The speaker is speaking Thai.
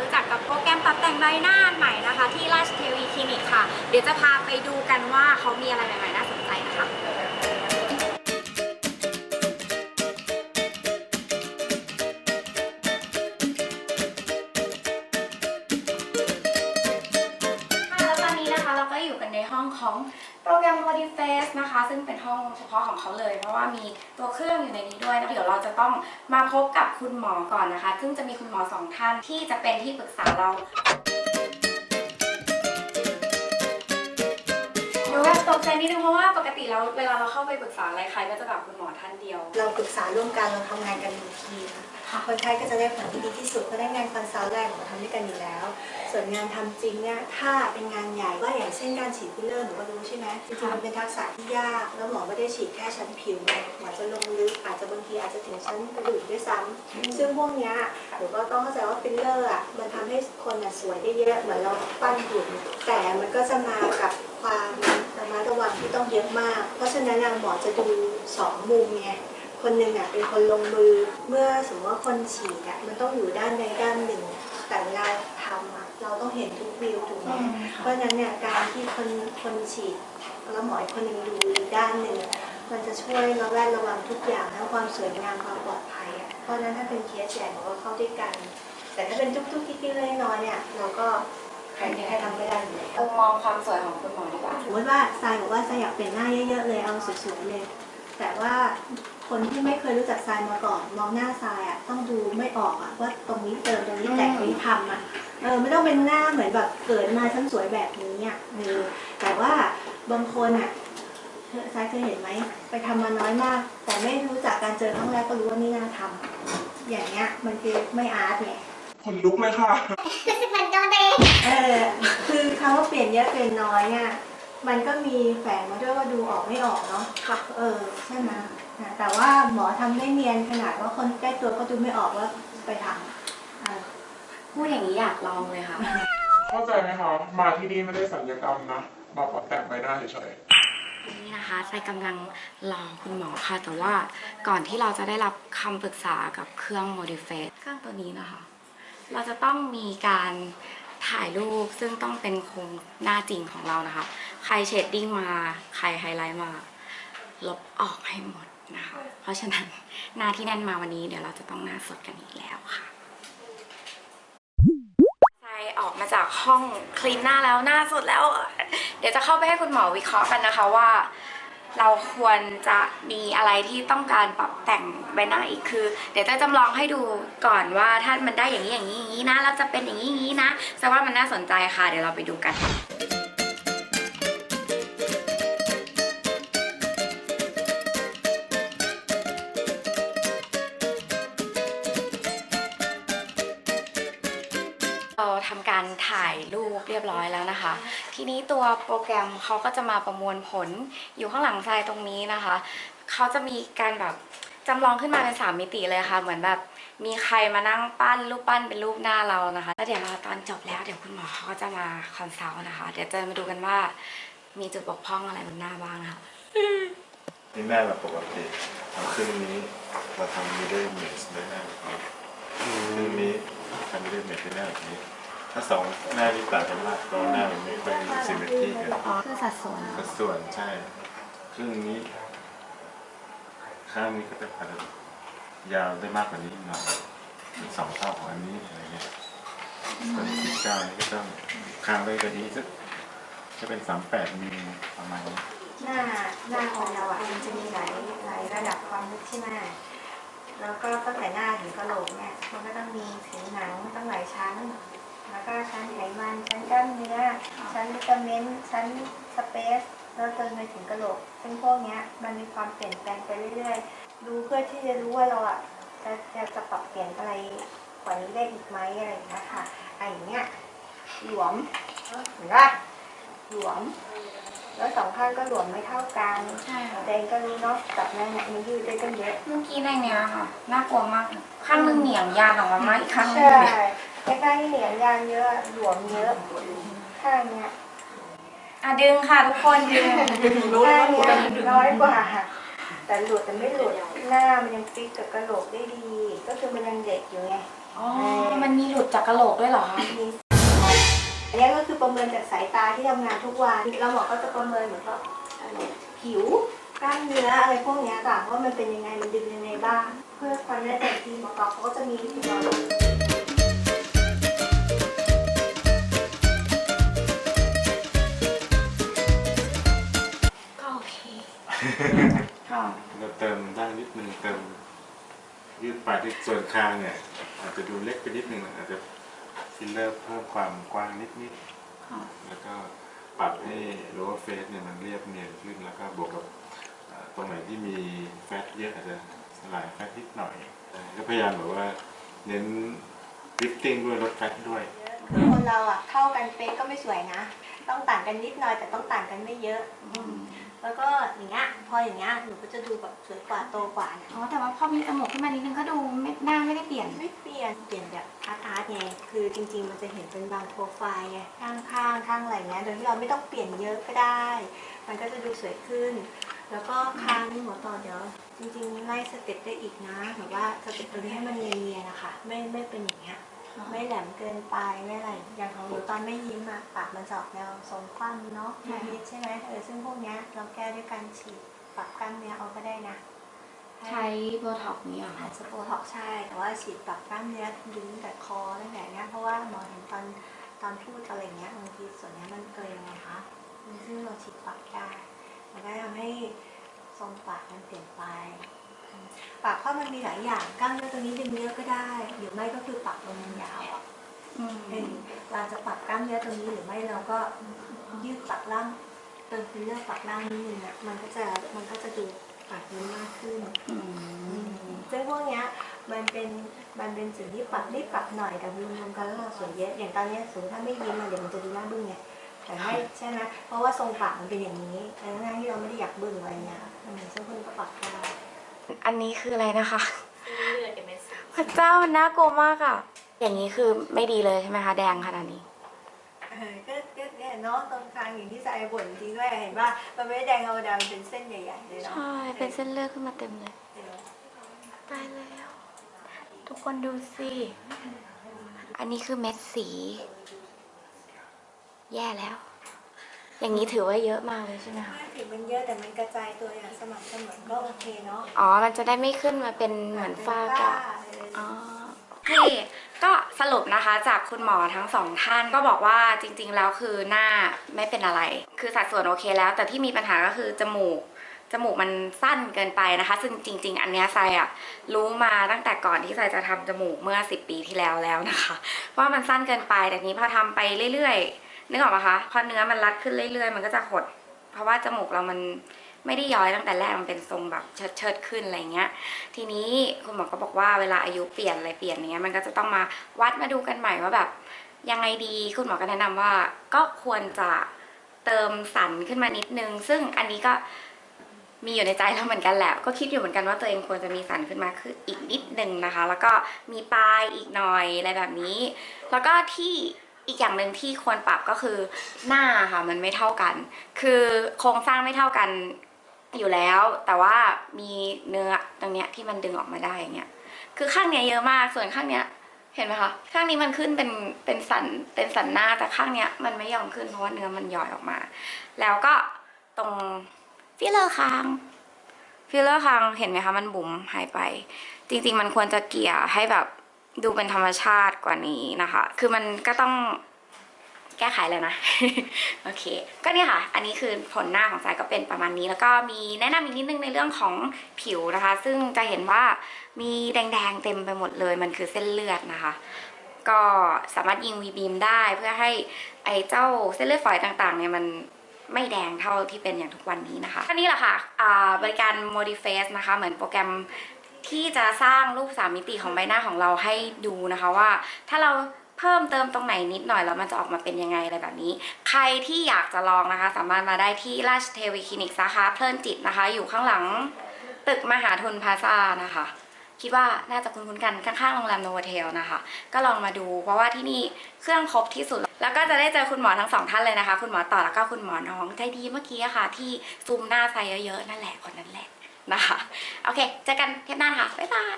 รู้จักกับโปรแกรมปรับแต่งใบหน้าใหม่นะคะ ที่ราชเทวีคลินิกค่ะ เดี๋ยวจะพาไปดูกันว่าเขามีอะไรใหม่ๆน่าสนใจนะคะ ของโปรแกรม Body Face นะคะ ซึ่งเป็นห้องเฉพาะของเขาเลย เพราะว่ามีตัวเครื่องอยู่ในนี้ด้วยนะเดี๋ยวเราจะต้องมาพบกับคุณหมอก่อนนะคะ ซึ่งจะมีคุณหมอสองท่านที่จะเป็นที่ปรึกษาเรา กใจนิดนึงเพราะว่าปกติแล้วเวลาเราเข้าไปปรึกษาอะไรใครก็จะแบบคุณหมอท่านเดียว เราปรึกษาร่วมกันเราทำงานกันเป็นทีมคนไข้ก็จะได้ผลที่ดีที่สุดเพราะได้งานคอนซัลท์แรกเราทำด้วยกันอยู่แล้ว ส่วนงานทำจริงเนี่ยถ้าเป็นงานใหญ่ก็อย่างเช่นการฉีดฟิลเลอร์หนูก็รู้ใช่ไหมจริงๆมันเป็นทักษะที่ยากแล้วหมอไม่ได้ฉีดแค่ชั้นผิวหมอจะลงลึก ทีอาจจะถึงชั้นกระดูกด้วยซ้ำซึ่งพวกเนี้ยหนูก็ต้องเข้าใจว่าฟิลเลอร์อะมันทำให้คนอะสวยได้เยอะเหมือนเราปั้นหุ่นแต่มันก็จะมากับความระมัดระวังที่ต้องเยอะมาก เพราะฉะนั้นอะหมอจะดูสองมุมไงคนหนึ่งอะเป็นคนลงมือ เมื่อสมมติว่าคนฉีดอะมันต้องอยู่ด้านใดด้านหนึ่ง แต่เวลาทำอะเราต้องเห็นทุกวิวถูกไหมอืมค่ะเพราะฉะนั้นเนี่ยการที่คนคนฉีดแล้วหมออีกคนหนึ่งดูอีกด้านหนึ่งอะ มันจะช่วยระแวดระวังทุกอย่างทั้งความสวยงามความปลอดภัยอะเพราะฉะนั้นถ้าเป็นเคสใหญ่เราก็เข้าด้วยกัน แต่ถ้าเป็นจุกๆกิ๊กๆเล็กๆน้อยๆเนี่ยเราก็ใครใครทำไม่ได้อยู่แล้วมุมมองความสวยของคุณหมอดีกว่าสมมติว่าทรายบอกว่าทรายอยากเปลี่ยนหน้าเยอะๆเลยเอาสวยๆเลย แต่ว่าคนที่ไม่เคยรู้จักทรายมาก่อน มองหน้าทรายอะต้องดูไม่ออกอะว่าตรงนี้เติมตรงนี้แต่งตรงนี้ทำอะเออไม่ต้องเป็นหน้าเหมือนแบบเกิดมาฉันสวยแบบนี้อะเออแต่ว่าบางคนอะเธ อทรายเคยเห็นไหมไปทำมาน้อยมาก แต่ไม่รู้จักการเจอครั้งแรกก็รู้ว่านี่น่าทำอย่างเงี้ยมันคือไม่อาร์ตไงขนลุกเลยค่ะเออคือคำว่าเปลี่ยนเยอะเปลี่ยนน้อยเนี่ยมันก็มีแฝงมาด้วยว่าดูออกไม่ออกเนาะค่ะเออใช่ไหมนะแต่ว่าหมอทำได้เนียนขนาดว่าคนใกล้ตัวก็ดูไม่ออกว่าไปทำอ่าพูดอย่างนี้อยากลองเลยค่ะ เข้าใจไหมคะมาที่นี่ไม่ได้สัญญกรรมนะมาปรับแต่งใบหน้าเฉย นี่นะคะใส่กำลังรอคุณหมอค่ะ แต่ว่าก่อนที่เราจะได้รับคำปรึกษากับเครื่อง Modifate เครื่องตัวนี้นะคะ เราจะต้องมีการถ่ายรูปซึ่งต้องเป็นโครงหน้าจริงของเรานะคะ ใครเชดดิ้งมา ใครไฮไลท์มา ลบออกให้หมดนะคะ เพราะฉะนั้นหน้าที่แน่นมาวันนี้เดี๋ยวเราจะต้องหน้าสดกันอีกแล้วค่ะ มาจากห้องคลีนหน้าแล้วหน้าสดแล้ว เดี๋ยวจะเข้าไปให้คุณหมอวิเคราะห์กันนะคะว่า เราควรจะมีอะไรที่ต้องการปรับแต่งใบหน้าอีกคือ เดี๋ยวจะจำลองให้ดูก่อนว่าถ้ามันได้อย่างนี้อย่างนี้อย่างนี้นะแล้วจะเป็นอย่างนี้อย่างนี้นะแสดงว่ามันน่าสนใจค่ะ เดี๋ยวเราไปดูกัน เราทำการถ่ายรูปเรียบร้อยแล้วนะคะ ทีนี้ตัวโปรแกรมเขาก็จะมาประมวลผลอยู่ข้างหลังทรายตรงนี้นะคะ เขาจะมีการแบบจำลองขึ้นมาเป็นสามมิติเลยค่ะ เหมือนแบบมีใครมานั่งปั้นรูปปั้นเป็นรูปหน้าเรานะคะ แล้วเดี๋ยวเราตอนจบแล้วเดี๋ยวคุณหมอเขาก็จะมาคอนซัลท์นะคะ เดี๋ยวจะมาดูกันว่ามีจุดบกพร่องอะไรบนหน้าบ้างนะคะนี่หน้าแบบปกติเอาครึ่งนี้เราทำมิเดอร์เมสได้หน้าแบบนี้ครึ่ ทำมิเดอร์เมสได้หน้าแบบนี้ ถ้าสองหน้าที่ต่างกันมากก็หน้ามันไม่ค่อยมีซิมเมตรีกันอ๋อคือสัดส่วนสัดส่วนใช่ครึ่งนี้ ข้างนี้ก็จะอาจจะยาวได้มากกว่านี้หน่อยเป็นสองเท่าของอันนี้อะไรเงี้ยส่วนสิบเก้านี่ก็ต้องข้างได้กว่านี้สักจะเป็นสามแปดมิลประมาณนี้หน้าหน้าของเราอะมันจะมีหลายหลายระดับความลึกใช่ไหม แล้วก็ตั้งแต่หน้าถึงกระโหลกเนี่ยมันก็ต้องมีผิวหนังตั้งหลายชั้น แล้วก็ชั้นไขมันชั้นกล้ามเนื้อชั้นวิตามินชั้นสเปซแล้วจนไปถึงกระโหลกซึ่งพวกเนี้ยมันมีความเปลี่ยนแปลงไปเรื่อยๆ ดูเพื่อที่จะรู้ว่าเราอะจะจะจะปรับเปลี่ยนอะไรกว่านี้ได้อีกไหมอะไรอย่างเงี้ยค่ะไอ้อย่างเงี้ยหลวมเห็นปะหลวม แล้วสองข้างก็หลวมไม่เท่ากันใช่ค่ะ แดงก็รู้เนาะจับแน่เนี่ยมันยืดได้กันเยอะ เมื่อกี้ในเนี้ยค่ะ น่ากลัวมาก ข้างหนึงเหนียงยานออกมามากอีกข้างหนึงใช่เนี่ยใกล้ๆที่เหนียงยางเยอะหลวมเยอะข้างเนี้ยอะดึงค่ะทุกคนดึงข้างเนี้ยน้อยกว่า แต่หลุดแต่ไม่หลุดหน้ามันยังฟิกกับกระโหลกได้ดี ก็คือมันยังเด็กอยู่ไง อ๋อมันมันมีหลุดจากกระโหลกด้วยเหรอคะ มีอันนี้ก็คือ ประเมินจากสายตาที่ทำงานทุกวันเราหมอก็จะประเมินเหมือนกับอะไรผิวกล้ามเนื้ออะไรพวกเนี้ยค่ะว่ามันเป็นยังไงมันดึงยังไงบ้าง เพื่อความแน่ใจทีหมอกอเขาก็จะมีวิธีการก็โอเคค่ะเราเติมได้นิดนึงเติมยืดปลายที่ส่วนคางเนี่ยอาจจะดูเล็กไปนิดนึงอาจจะฟิลเลอร์เพิ่มความกว้างนิดนิดๆค่ะ แล้วก็ปรับให้ lower face เนี่ยมันเรียบเนียนขึ้น แล้วก็บวกกับเอ่อตรงไหนที่มีแฟตเยอะอาจจะสลายแฟตนิดหน่อย ก็พยายามแบบว่าเน้น lifting ด้วยลดแฟตด้วยคือคนเราอะเท่ากันเป๊ะก็ไม่สวยนะ ต้องต่างกันนิดหน่อยแต่ต้องต่างกันไม่เยอะอืม แล้วก็อย่างเงี้ยพออย่างเงี้ยหนูก็จะดูแบบสวยกว่าโตกว่าเนี่ยอ๋อแต่ว่าพอมีจมูกขึ้นมานิดนึงก็ดูไม่หน้าไม่ได้เปลี่ยน ไม่เปลี่ยนเปลี่ยนแบบอาร์ตอาร์ตไงคือจริง ๆ มันจะเห็นเป็นบางโปรไฟล์ไงข้างข้างข้างอะไรเงี้ยโดยที่เราไม่ต้องเปลี่ยนเยอะก็ได้ มันก็จะดูสวยขึ้น แล้วก็คางนี่หัวต่อเดี๋ยวจริงๆไล่สเต็ปได้อีกนะแบบว่าสเต็ปตัวนี้ให้มันเนียนๆนะคะไม่ไม่เป็นอย่างเงี้ย ไม่แหลมเกินไปไม่อะไรอย่างของหนูตอนไม่ยิ้มอะปากมันจะออกแนวทรงคว่ำเนาะค่ะนิดๆใช่ไหมเออซึ่งพวกเนี้ยเราแก้ด้วยการฉีดปรับกล้ามเนื้อเอาก็ได้นะใช้โบท็อกซ์นี้เหรออาคะจจะโบท็อกซ์ใช่ แต่ว่าฉีดปรับกล้ามเนื้อดึงแต่คอตั้งแต่เนี้ยเพราะว่าหมอเห็นตอนตอนพูดอะไรเงี้ยบางทีส่วนเนี้ยมันเกร็งไงคะซึ่งเราฉีดปรับได้มันก็ทำให้ทรงปากมันเปลี่ยนไป ปากเพราะมันมีหลายอย่างกล้ามเนื้อตัวนี้ดึงเยอะก็ได้ หรือไม่ก็คือปากลงมันยาวอะอืมเออเราจะปรับกล้ามเนื้อตรงนี้หรือไม่เราก็ยืดปรับร่างเติมฟิลเลอร์ปรับร่างนิดนึงอะมันก็จะมันก็จะดูปากยิ้มมากขึ้นอืมซึ่งพวกเนี้ยมันเป็นมันเป็นสิ่งที่ปรับรีบปรับหน่อยแต่รวมๆกันแล้วเราสวยเยอะอย่างตอนเนี้ยสมมติถ้าไม่ยิ้มมันเดี๋ยวมันจะดูหน้าบึ้งไงแต่ให้ใช่ไหมเพราะว่าทรงปากมันเป็นอย่างนี้แต่ทั้งๆที่เราไม่ได้อยากบึ้งอะไรเงี้ยอืมซึ่งคุณก็ปรับได้ อันนี้คืออะไรนะคะเลือดเอ็มเอสพระเจ้ามันน่ากลัวมากอะอย่างนี้คือไม่ดีเลยใช่ไหมคะ แดงขนาดนี้ เออก็ก็เนี่ยเนาะตรงกลางอย่างที่ใจบ่นจริงด้วยเห็นว่ามันไม่ได้แดงธรรมดามันเป็นเส้นใหญ่ๆเลยเนาะใช่ เป็นเส้นเลือดขึ้นมาเต็มเลย ตายแล้ว ทุกคนดูสิ อันนี้คือเม็ดสี แย่แล้ว อย่างนี้ถือว่าเยอะมากเลยใช่ไหมคะถ้าถือมันเยอะแต่มันกระจายตัวอย่างสม่ำเสมอก็โอเคเนาะอ๋อ มันจะได้ไม่ขึ้นมาเป็นเหมือนฝ้ากระอ๋อ โอเคก็สรุปนะคะจากคุณหมอทั้งสองท่านก็บอกว่าจริง ๆ แล้วคือหน้าไม่เป็นอะไร คือสัดส่วนโอเคแล้ว แต่ที่มีปัญหาก็คือจมูกจมูกมันสั้นเกินไปนะคะ ซึ่งจริง ๆ อันเนี้ยไซอะรู้มาตั้งแต่ก่อนที่ไซจะทำจมูกเมื่อ 10 ปีที่แล้วแล้วนะคะว่ามันสั้นเกินไปแต่นี้พอทำไปเรื่อยๆ นึกออกปะคะพอเนื้อมันรัดขึ้นเรื่อยๆ มันก็จะหด เพราะว่าจมูกเรามันไม่ได้ย้อยตั้งแต่แรกมันเป็นทรงแบบเชิดเชิดๆขึ้นอะไรเงี้ย ทีนี้คุณหมอก็บอกว่าเวลาอายุเปลี่ยนอะไรเปลี่ยนเงี้ยมันก็จะต้องมาวัดมาดูกันใหม่ว่าแบบยังไงดีคุณหมอก็แนะนำว่าก็ควรจะเติมสันขึ้นมานิดนึง ซึ่งอันนี้ก็มีอยู่ในใจแล้วเหมือนกันแหละ ก็คิดอยู่เหมือนกันว่าตัวเองควรจะมีสันขึ้นมาคืออีกนิดนึงนะคะ แล้วก็มีปลายอีกหน่อยอะไรแบบนี้ แล้วก็ที่ อีกอย่างหนึ่งที่ควรปรับก็คือหน้าค่ะมันไม่เท่ากัน คือโครงสร้างไม่เท่ากันอยู่แล้ว แต่ว่ามีเนื้อตรงเนี้ยที่มันดึงออกมาได้อย่างเงี้ยคือข้างเนี้ยเยอะมากส่วนข้างเนี้ยเห็นไหมคะข้างนี้มันขึ้นเป็นเป็นสันเป็นสันหน้าแต่ข้างเนี้ยมันไม่ยอมขึ้นเพราะว่าเนื้อมันย่อยออกมา แล้วก็ตรงฟิลเลอร์คางฟิลเลอร์คางเห็นไหมคะมันบุ๋มหายไป จริง ๆ มันควรจะเกลี่ยให้แบบ ดูเป็นธรรมชาติกว่านี้นะคะ คือมันก็ต้องแก้ไขเลยนะ โอเค ก็เนี่ยค่ะ อันนี้คือผลหน้าของสายก็เป็นประมาณนี้ แล้วก็มีแนะนำอีกนิดนึงในเรื่องของผิวนะคะ ซึ่งจะเห็นว่ามีแดงๆเต็มไปหมดเลย มันคือเส้นเลือดนะคะ ก็สามารถยิงวีบีมได้เพื่อให้ไอ้เจ้าเส้นเลือดฝอยต่างๆเนี่ยมันไม่แดงเท่าที่เป็นอย่างทุกวันนี้นะคะอันนี้แหละค่ะบริการ Modiface นะคะ เหมือนโปรแกรม ที่จะสร้างรูปสามมิติของใบหน้าของเราให้ดูนะคะว่า ถ้าเราเพิ่มเติมตรงไหนนิดหน่อยแล้วมันจะออกมาเป็นยังไงอะไรแบบนี้ ใครที่อยากจะลองนะคะ สามารถมาได้ที่ราชเทวีคลินิกสาขาเพลินจิตนะคะ อยู่ข้างหลังตึกมหาทุนพาซ่านะคะ คิดว่าน่าจะคุ้นๆกันข้างๆโรงแรมโนวเทลนะคะ ก็ลองมาดูเพราะว่าที่นี่เครื่องครบที่สุด แล้วก็จะได้เจอคุณหมอทั้งสองท่านเลยนะคะ คุณหมอต่อแล้วก็คุณหมอน้องใจดีเมื่อกี้ค่ะ ที่ซูมหน้าใส่เยอะๆนั่นแหละคนนั้นแหละ นะคะ โอเค เจอกันเทปหน้าค่ะ บ๊ายบาย